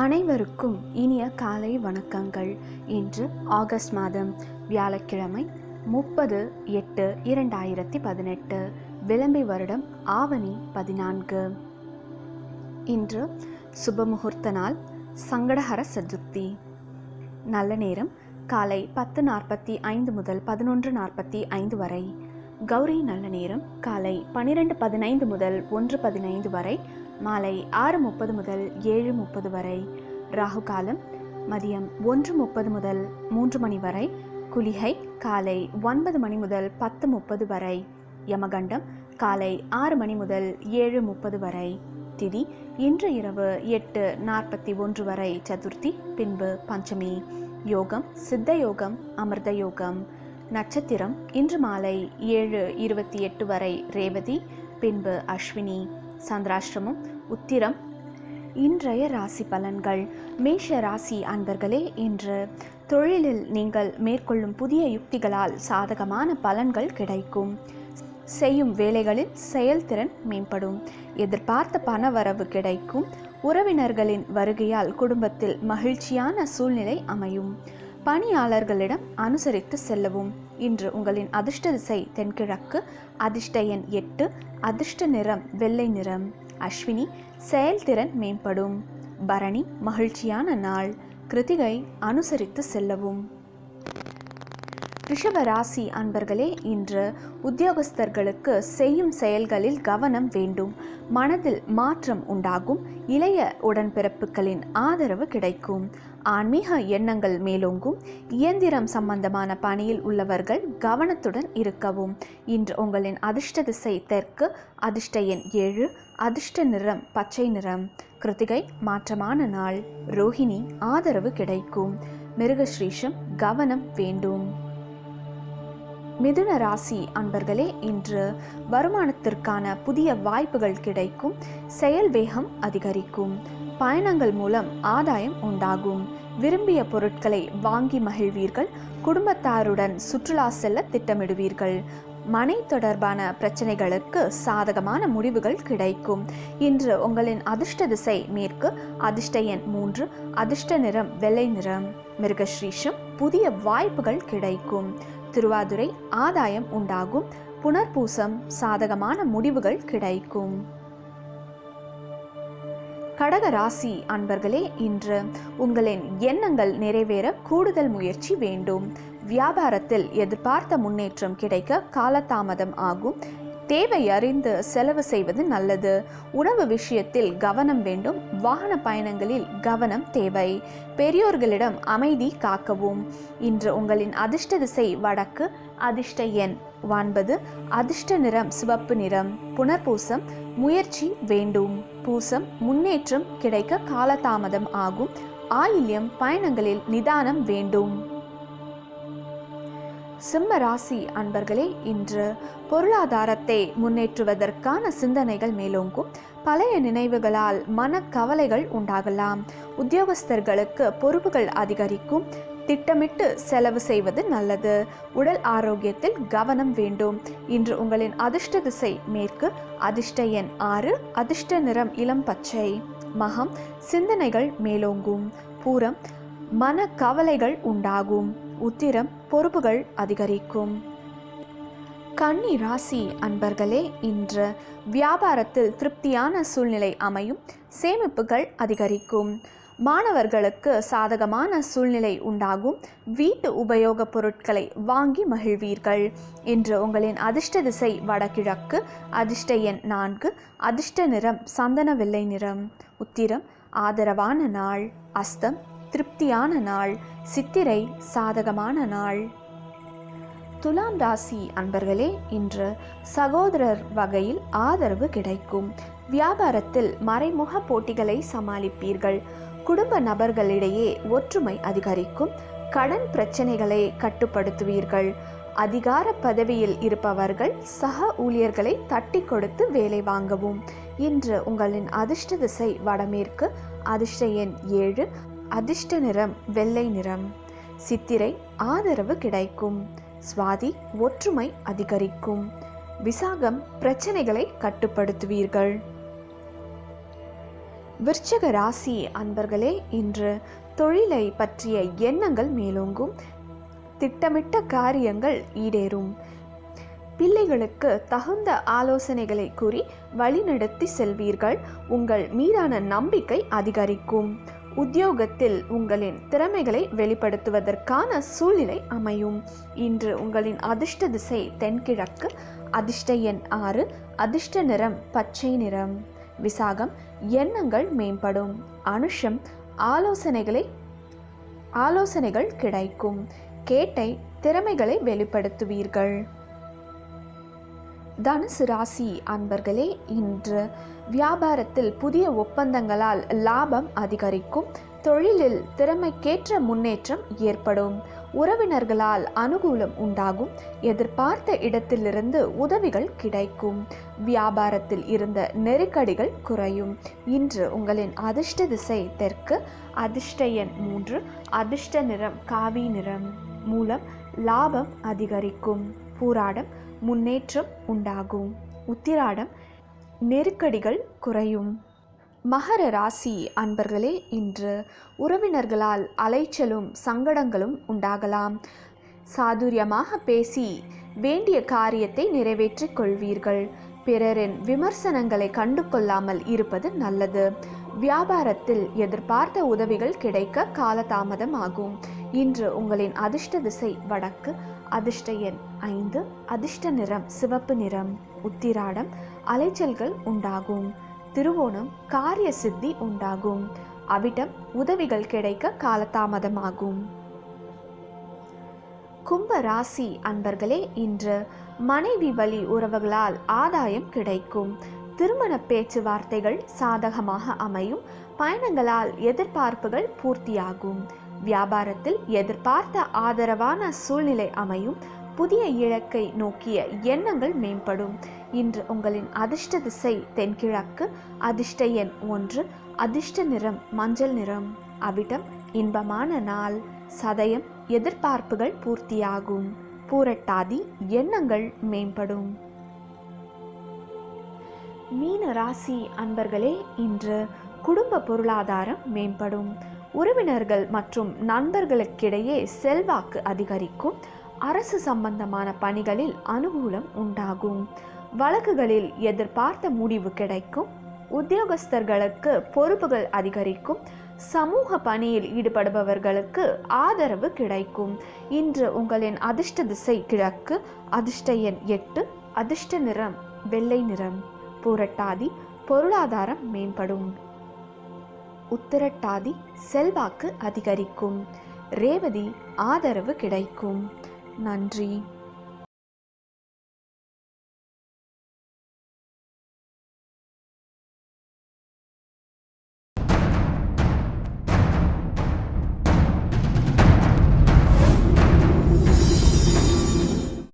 அனைவருக்கும் இனிய காலை வணக்கங்கள். இன்று ஆகஸ்ட் மாதம் வியாழக்கிழமை முப்பது எட்டு இரண்டாயிரத்தி பதினெட்டு விளம்பி வருடம் ஆவணி பதினான்கு. இன்று சுபமுகூர்த்த நாள் சங்கடஹர சதுர்த்தி. நல்ல நேரம் காலை பத்து நாற்பத்தி ஐந்து முதல் பதினொன்று நாற்பத்தி ஐந்து வரை. கௌரி நல்ல நேரம் காலை பன்னிரெண்டு பதினைந்து முதல் ஒன்று பதினைந்து வரை. மாலை ஆறு முப்பது முதல் ஏழு முப்பது வரை. ராகு காலம் மதியம் ஒன்று முப்பது முதல் மூன்று மணி வரை. குளிகை காலை ஒன்பது மணி முதல் பத்து முப்பது வரை. யமகண்டம் காலை ஆறு மணி முதல் ஏழு முப்பது வரை. திதி இன்று இரவு எட்டு நாற்பத்தி ஒன்று வரை. சதுர்த்தி பின்பு பஞ்சமி. யோகம் சித்த யோகம் அமிர்த யோகம். நட்சத்திரம் இன்று மாலை ஏழு இருபத்தி எட்டு வரை. ரேவதி பின்பு அஸ்வினி. சந்திராஷ்டிரமம் உத்திரம். இன்றைய ராசி பலன்கள். மேஷ ராசி அன்பர்களே இன்று தொழிலில் நீங்கள் மேற்கொள்ளும் புதிய யுக்திகளால் சாதகமான பலன்கள் கிடைக்கும். செய்யும் வேலைகளில் செயல்திறன் மேம்படும். எதிர்பார்த்த பணவரவு கிடைக்கும். உறவினர்களின் வருகையால் குடும்பத்தில் மகிழ்ச்சியான சூழ்நிலை அமையும். பணியாளர்களிடம் அனுசரித்து செல்லவும். இன்று உங்களின் அதிர்ஷ்ட திசை தென்கிழக்கு அதிர்ஷ்ட எண் எட்டு அதிர்ஷ்ட நிறம் வெள்ளை நிறம். அஸ்வினி செயல்திறன் மேம்படும். பரணி மகிழ்ச்சியான நாள். கிருத்திகை அனுசரித்து செல்லவும். ரிஷப ராசி அன்பர்களே இன்று உத்தியோகஸ்தர்களுக்கு செய்யும் செயல்களில் கவனம் வேண்டும். மனதில் மாற்றம் உண்டாகும். இளைய உடன்பிறப்புகளின் ஆதரவு கிடைக்கும். ஆன்மீக எண்ணங்கள் மேலோங்கும். இயந்திரம் சம்பந்தமான பணியில் உள்ளவர்கள் கவனத்துடன் இருக்கவும். இன்று உங்களின் அதிர்ஷ்ட திசை தெற்கு அதிர்ஷ்ட எண் ஏழு அதிர்ஷ்ட நிறம் பச்சை நிறம். கிருத்திகை மாற்றமான நாள். ரோஹிணி ஆதரவு கிடைக்கும். மிருகஸ்ரீஷம் கவனம் வேண்டும். மிதுன ராசி அன்பர்களே இன்று வருமானத்திற்கான புதிய வாய்ப்புகள் கிடைக்கும். செயல் வேகம் அதிகரிக்கும். பயணங்கள் மூலம் ஆதாயம் உண்டாகும். விரும்பிய பொருட்களை வாங்கி மகிழ்வீர்கள். குடும்பத்தாருடன் சுற்றுலா செல்ல திட்டமிடுவீர்கள். மனை தொடர்பான பிரச்சனைகளுக்கு சாதகமான முடிவுகள் கிடைக்கும். இன்று உங்களின் அதிர்ஷ்ட திசை மேற்கு அதிர்ஷ்ட எண் மூன்று அதிர்ஷ்ட நிறம் வெள்ளை நிறம். மிருகஸ்ரீஷம் புதிய வாய்ப்புகள் கிடைக்கும். திருவாதுரை ஆதாயம் உண்டாகும். புனர்பூசம் சாதகமான முடிவுகள் கிடைக்கும். கடக ராசி அன்பர்களே இன்று உங்களின் எண்ணங்கள் நிறைவேற கூடுதல் முயற்சி வேண்டும். வியாபாரத்தில் எதிர்பார்த்த முன்னேற்றம் கிடைக்க காலதாமதம் ஆகும். தேவை அறிந்து செலவு செய்வது நல்லது. உணவு விஷயத்தில் கவனம் வேண்டும். வாகன பயணங்களில் கவனம் தேவை. பெரியோர்களிடம் அமைதி காக்கவும். இன்று உங்களின் அதிர்ஷ்ட திசை வடக்கு அதிர்ஷ்ட எண் ஒன்பது. அதிர்ஷ்ட நிறம் சிவப்பு நிறம். புனர்பூசம் முயற்சி வேண்டும். பூசம் முன்னேற்றம் கிடைக்க காலதாமதம் ஆகும். ஆயில்யம் பயணங்களில் நிதானம் வேண்டும். சிம்ம ராசி அன்பர்களே இன்று பொருளாதாரத்தை முன்னேற்றுவதற்கான சிந்தனைகள் மேலோங்கும். பழைய நினைவுகளால் மனக்கவலைகள் உண்டாகலாம். உத்தியோகஸ்தர்களுக்கு பொறுப்புகள் அதிகரிக்கும். திட்டமிட்டு செலவு செய்வது நல்லது. உடல் ஆரோக்கியத்தில் கவனம் வேண்டும். இன்று உங்களின் அதிர்ஷ்ட திசை மேற்கு. அதிர்ஷ்ட எண் ஆறு அதிர்ஷ்ட நிறம் இளம் பச்சை. மகம் சிந்தனைகள் மேலோங்கும். பூரம் மன கவலைகள் உண்டாகும். உத்திரம் பொறுப்புகள் அதிகரிக்கும். கன்னி ராசி அன்பர்களே இன்று வியாபாரத்தில் திருப்தியான சூழ்நிலை அமையும் சேமிப்புகள் அதிகரிக்கும். மாணவர்களுக்கு சாதகமான சூழ்நிலை உண்டாகும் வீட்டு உபயோகப் பொருட்களை வாங்கி மகிழ்வீர்கள். இன்று உங்களின் அதிர்ஷ்ட திசை வடகிழக்கு அதிர்ஷ்ட எண் நான்கு அதிர்ஷ்ட நிறம் சந்தன வெள்ளை நிறம். உத்திரம் ஆதரவான நாள். அஸ்தம் திருப்தியான நாள் சித்திரை சாதகமான நாள். துலாம் ராசி அன்பர்களே இன்று சகோதரர் வகையில் ஆதரவு கிடைக்கும். வியாபாரத்தில் மறைமுக போட்டிகளை சமாளிப்பீர்கள். குடும்ப நபர்களிடையே ஒற்றுமை அதிகரிக்கும். கடன் பிரச்சனைகளை கட்டுப்படுத்துவீர்கள். அதிகார பதவியில் இருப்பவர்கள் சக ஊழியர்களை தட்டி கொடுத்து வேலை வாங்கவும். இன்று உங்களின் அதிர்ஷ்ட திசை வடமேற்கு அதிர்ஷ்ட எண் ஏழு அதிர்ஷ்ட நிறம் வெள்ளை நிறம். சித்திரை ஆதரவு கிடைக்கும். சுவாதி ஒற்றுமை அதிகரிக்கும். விசாகம் பிரச்சனைகளை கட்டுப்படுத்துவீர்கள். விருச்சக ராசி அன்பர்களே இன்று தொழிலை பற்றிய எண்ணங்கள் மேலோங்கும். திட்டமிட்ட காரியங்கள் ஈடேறும். பிள்ளைகளுக்கு தகுந்த ஆலோசனைகளை கூறி வழிநடத்தி செல்வீர்கள். உங்கள் மீதான நம்பிக்கை அதிகரிக்கும். உத்தியோகத்தில் உங்களின் திறமைகளை வெளிப்படுத்துவதற்கான சூழ்நிலை அமையும். இன்று உங்களின் அதிர்ஷ்ட திசை தென்கிழக்கு அதிர்ஷ்ட எண் ஆறு அதிர்ஷ்ட நிறம் பச்சை நிறம். விசாகம் எண்ணங்கள் மேம்படும். அனுஷம் ஆலோசனைகளை ஆலோசனைகள் கிடைக்கும். கேட்டை திறமைகளை வெளிப்படுத்துவீர்கள். தனுசு ராசி அன்பர்களே இன்று வியாபாரத்தில் புதிய ஒப்பந்தங்களால் லாபம் அதிகரிக்கும். தொழிலில் திறமைக்கேற்ற முன்னேற்றம் ஏற்படும். உறவினர்களால் அனுகூலம் உண்டாகும். எதிர்பார்த்த இடத்திலிருந்து உதவிகள் கிடைக்கும். வியாபாரத்தில் இருந்த நெருக்கடிகள் குறையும். இன்று உங்களின் அதிர்ஷ்ட திசை தெற்கு. அதிர்ஷ்ட எண் மூன்று. அதிர்ஷ்ட நிறம் காவி நிறம் மூலம் லாபம் அதிகரிக்கும். பூராடம் முன்னேற்றம் உண்டாகும். உத்திராடம் நெருக்கடிகள் குறையும். மகர ராசி அன்பர்களே இன்று உறவினர்களால் அலைச்சலும் சங்கடங்களும் உண்டாகலாம். சாதுரியமாக பேசி வேண்டிய காரியத்தை நிறைவேற்றிக் கொள்வீர்கள். பிறரின் விமர்சனங்களை கண்டு கொள்ளாமல் இருப்பது நல்லது. வியாபாரத்தில் எதிர்பார்த்த உதவிகள் கிடைக்க காலதாமதம் ஆகும் இன்று உங்களின் அதிர்ஷ்ட திசை வடக்கு அதிர்ஷ்ட எண் ஐந்து அதிர்ஷ்ட நிறம் சிவப்பு நிறம். உத்திராடம் அலைச்சல்கள் உண்டாகும். திருவோணம் காரிய சித்தி உண்டாகும். அவிட்டம் உதவிகள் கிடைக்க காலதாமதமாகும். கும்ப ராசி அன்பர்களே இன்று மனைவி வழி உறவுகளால் ஆதாயம் கிடைக்கும். திருமண பேச்சுவார்த்தைகள் சாதகமாக அமையும். பயணங்களால் எதிர்பார்ப்புகள் பூர்த்தியாகும். வியாபாரத்தில் எதிர்பார்த்த ஆதரவான சூழ்நிலை அமையும். புதிய இலக்கை நோக்கிய எண்ணங்கள் மேம்படும். இன்று உங்களின் அதிர்ஷ்ட திசை தென்கிழக்கு. அதிர்ஷ்ட எண் ஒன்று. அதிர்ஷ்ட நிறம் மஞ்சள் நிறம். அவிட்டம் இன்பமான நாள். சதயம் எதிர்பார்ப்புகள் பூர்த்தியாகும். பூரட்டாதி எண்ணங்கள் மேம்படும். மீன ராசி அன்பர்களே இன்று குடும்ப பொருளாதாரம் மேம்படும். உறவினர்கள் மற்றும் நண்பர்களுக்கிடையே செல்வாக்கு அதிகரிக்கும். அரசு சம்பந்தமான பணிகளில் அனுகூலம் உண்டாகும். வழக்குகளில் எதிர்பார்த்த முடிவு கிடைக்கும். உத்தியோகஸ்தர்களுக்கு பொறுப்புகள் அதிகரிக்கும். சமூக பணியில் ஈடுபடுபவர்களுக்கு ஆதரவு கிடைக்கும். இன்று உங்களின் அதிர்ஷ்ட திசை கிழக்கு அதிர்ஷ்ட எண் எட்டு அதிர்ஷ்ட நிறம் வெள்ளை நிறம். பூரட்டாதி பொருளாதாரம் மேம்படும். உத்திரட்டாதி செல்வாக்கு அதிகரிக்கும். ரேவதி ஆதரவு கிடைக்கும். நன்றி.